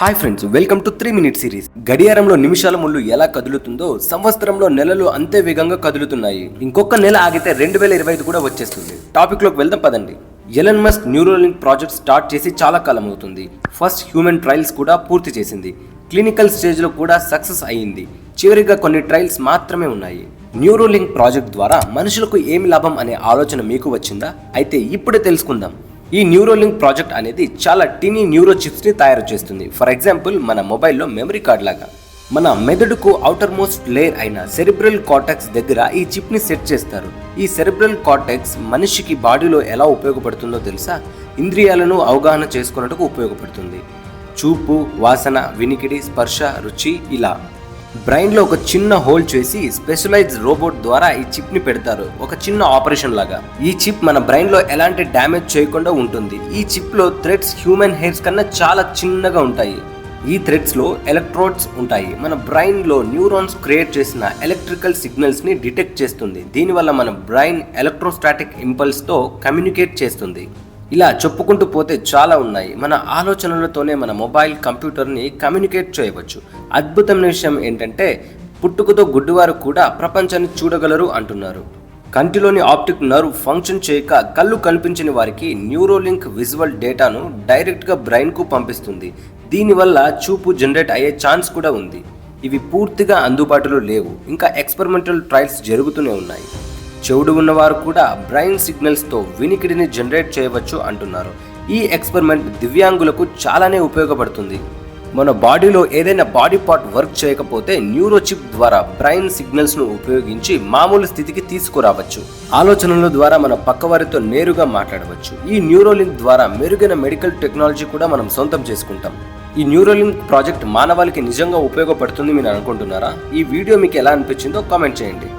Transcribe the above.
Hi friends welcome to three minute series గడియారంలో నిమిషాల ముళ్ళు ఎలా కదులుతుందో సంవత్సరంలో నెలలు అంతే వేగంగా కదులుతున్నాయి. ఇంకొక నెల ఆగితే రెండు వేల ఇరవై ఐదు కూడా వచ్చేస్తుంది. టాపిక్లోకి వెళ్దాం పదండి. Elon Musk Neuralink project start చేసి చాలా కాలం అవుతుంది. ఫస్ట్ హ్యూమన్ ట్రయల్స్ కూడా పూర్తి చేసింది. క్లినికల్ స్టేజ్లో కూడా సక్సెస్ అయ్యింది. చివరిగా కొన్ని ట్రయల్స్ మాత్రమే ఉన్నాయి. న్యూరోలింక్ ప్రాజెక్ట్ ద్వారా మనుషులకు ఏమి లాభం అనే ఆలోచన మీకు వచ్చిందా? అయితే ఇప్పుడే తెలుసుకుందాం. ఈ న్యూరోలింక్ ప్రాజెక్ట్ అనేది చాలా టినీ న్యూరో చిప్స్ని తయారు చేస్తుంది. ఫర్ ఎగ్జాంపుల్ మన మొబైల్లో మెమరీ కార్డ్ లాగా. మన మెదడుకు ఔటర్ మోస్ట్ లేయర్ అయిన సెరిబ్రల్ కార్టెక్స్ దగ్గర ఈ చిప్ని సెట్ చేస్తారు. ఈ సెరిబ్రల్ కార్టెక్స్ మనిషికి బాడీలో ఎలా ఉపయోగపడుతుందో తెలుసా? ఇంద్రియాలను అవగాహన చేసుకున్నట్టుకు ఉపయోగపడుతుంది. చూపు వాసన వినికిడి స్పర్శ రుచి ఇలా. బ్రెయిన్లో ఒక చిన్న హోల్ చేసి స్పెషలైజ్ రోబోట్ ద్వారా ఈ చిప్ని పెడతారు. ఒక చిన్న ఆపరేషన్ లాగా. ఈ చిప్ మన బ్రెయిన్లో ఎలాంటి డ్యామేజ్ చేయకుండా ఉంటుంది. ఈ చిప్లో థ్రెడ్స్ హ్యూమన్ హెయిర్స్ కన్నా చాలా చిన్నగా ఉంటాయి. ఈ థ్రెడ్స్లో ఎలక్ట్రోడ్స్ ఉంటాయి. మన బ్రెయిన్లో న్యూరాన్స్ క్రియేట్ చేసిన ఎలక్ట్రికల్ సిగ్నల్స్ని డిటెక్ట్ చేస్తుంది. దీనివల్ల మన బ్రెయిన్ ఎలక్ట్రోస్టాటిక్ ఇంపల్స్తో కమ్యూనికేట్ చేస్తుంది. ఇలా చెప్పుకుంటూ పోతే చాలా ఉన్నాయి. మన ఆలోచనలతోనే మన మొబైల్ కంప్యూటర్ని కమ్యూనికేట్ చేయవచ్చు. అద్భుతమైన విషయం ఏంటంటే పుట్టుకతో గుడ్డివారు కూడా ప్రపంచాన్ని చూడగలరు అంటున్నారు. కంటిలోని ఆప్టిక్ నర్వ్ ఫంక్షన్ చేయక కళ్ళు కనిపించని వారికి న్యూరోలింక్ విజువల్ డేటాను డైరెక్ట్గా బ్రెయిన్కు పంపిస్తుంది. దీనివల్ల చూపు జనరేట్ అయ్యే ఛాన్స్ కూడా ఉంది. ఇవి పూర్తిగా అందుబాటులో లేవు. ఇంకా ఎక్స్పెరిమెంటల్ ట్రయల్స్ జరుగుతూనే ఉన్నాయి. చెవుడు ఉన్నవారు కూడా బ్రెయిన్ సిగ్నల్స్తో వినికిడిని జనరేట్ చేయవచ్చు అంటున్నారు. ఈ ఎక్స్పెరిమెంట్ దివ్యాంగులకు చాలానే ఉపయోగపడుతుంది. మన బాడీలో ఏదైనా బాడీ పార్ట్ వర్క్ చేయకపోతే న్యూరోచిప్ ద్వారా బ్రెయిన్ సిగ్నల్స్ను ఉపయోగించి మామూలు స్థితికి తీసుకురావచ్చు. ఆలోచనల ద్వారా మన పక్కవారితో నేరుగా మాట్లాడవచ్చు. ఈ న్యూరోలింక్ ద్వారా మెరుగైన మెడికల్ టెక్నాలజీ కూడా మనం సొంతం చేసుకుంటాం. ఈ న్యూరోలింక్ ప్రాజెక్ట్ మానవాళికి నిజంగా ఉపయోగపడుతుంది మీరు అనుకుంటున్నారా? ఈ వీడియో మీకు ఎలా అనిపించిందో కామెంట్ చేయండి.